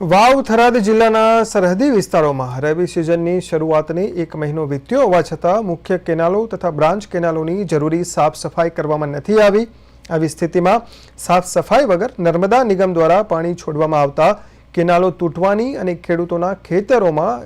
વાવ થરાદ જિલ્લાના સરહદી વિસ્તારોમાં રવિ સિઝનની શરૂઆતને એક મહિનો વીત્યો હોવા છતાં મુખ્ય કેનાલો તથા બ્રાન્ચ કેનાલોની જરૂરી સાફ સફાઈ કરવામાં નથી આવી. આવી સ્થિતિમાં સાફ સફાઈ વગર નર્મદા નિગમ દ્વારા પાણી છોડવામાં આવતા કેનાલો તૂટવાની અને ખેડૂતોના ખેતરોમાં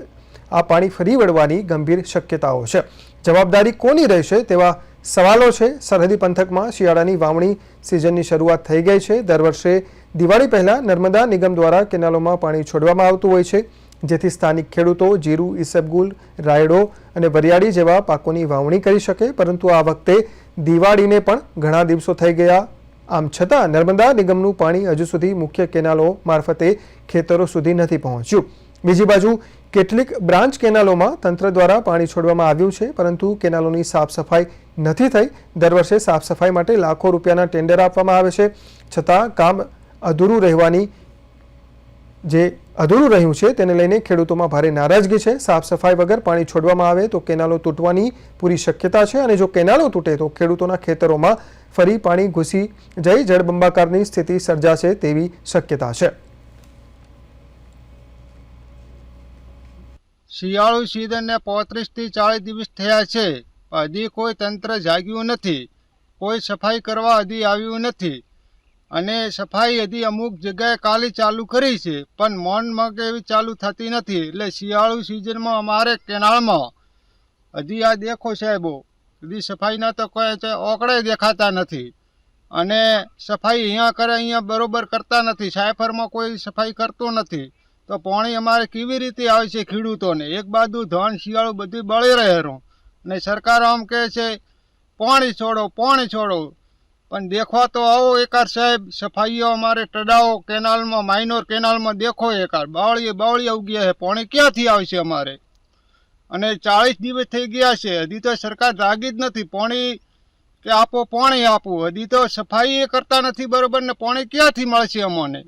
આ પાણી ફરી વળવાની ગંભીર શક્યતાઓ છે. જવાબદારી કોની રહેશે તેવા સવાલો છે. સરહદી પંથકમાં શિયાળાની વાવણી સિઝનની શરૂઆત થઈ ગઈ છે. દર વર્ષે દિવાળી પહેલા નર્મદા નિગમ દ્વારા કેનાલોમાં પાણી છોડવામાં આવતું હોય છે. જેથી સ્થાનિક ખેડૂતો જીરું, ઈસબગુલ, રાયડો અને વરિયાળી જેવા પાકોની વાવણી કરી શકે. પરંતુ આ વખતે દિવાળીને પણ ઘણા દિવસો થઈ ગયા. આમ છતાં નર્મદા નિગમનું પાણી હજુ સુધી મુખ્ય કેનાલો મારફતે ખેતરો સુધી નથી પહોંચ્યું. બીજી બાજુ, કેટલીક બ્રાન્ચ કેનાલોમાં તંત્ર દ્વારા પાણી છોડવામાં આવ્યું છે, પરંતુ કેનાલોની સાફ સફાઈ નથી થઈ. દર વર્ષે સાફ સફાઈ માટે લાખો રૂપિયાના ટેન્ડર આપવામાં આવે છે. છતાં કામ અધૂરું રહેવાની જે અધૂરું રહ્યું છે, તેને લઈને ખેડૂતોમાં ભારે નારાજગી છે. સાફ સફાઈ વગર પાણી છોડવામાં આવે તો કેનાલો તૂટવાની પૂરી શક્યતા છે અને જો કેનાલો તૂટે તો ખેડૂતોના ખેતરોમાં ફરી પાણી ઘૂસી જઈ જળબંબાકારની સ્થિતિ સર્જાશે તેવી શક્યતા છે. શિયાળુ સિઝનને પોત્રીસથી ચાળીસ દિવસ થયા છે. હજી કોઈ તંત્ર જાગ્યું નથી. કોઈ સફાઈ કરવા હજી આવ્યું નથી. અને સફાઈ હજી અમુક જગ્યાએ કાલે ચાલુ કરી છે, પણ મોન મગ એવી ચાલુ થતી નથી. એટલે શિયાળુ સિઝનમાં અમારે કેનાળમાં હજી આ દેખો સાહેબો, હજી સફાઈના તો કોઈ ઓકળે દેખાતા નથી. અને સફાઈ અહીંયા કરે અહીંયા બરોબર કરતા નથી. સાયફરમાં કોઈ સફાઈ કરતો નથી. તો પાણી અમારે કેવી રીતે આવે છે ખેડૂતોને? એક બાજુ ધન, શિયાળું બધું બળી રહેલું અને સરકાર આમ કહે છે, પાણી છોડો પાણી છોડો. પણ દેખવા તો આવો એકાર સાહેબ, સફાઈઓ અમારે ટડાઓ કેનાલમાં માઇનોર કેનાલમાં દેખો એકાર બાવળીએ બાવળીએ ઉગ્યા છે. પાણી ક્યાંથી આવશે અમારે? અને ચાળીસ દિવસ થઈ ગયા છે. હજી તો સરકાર જાગી જ નથી. પાણી કે આપો, પાણી આપો. હજી તો સફાઈ કરતા નથી બરોબર ને પાણી ક્યાંથી મળશે અમને?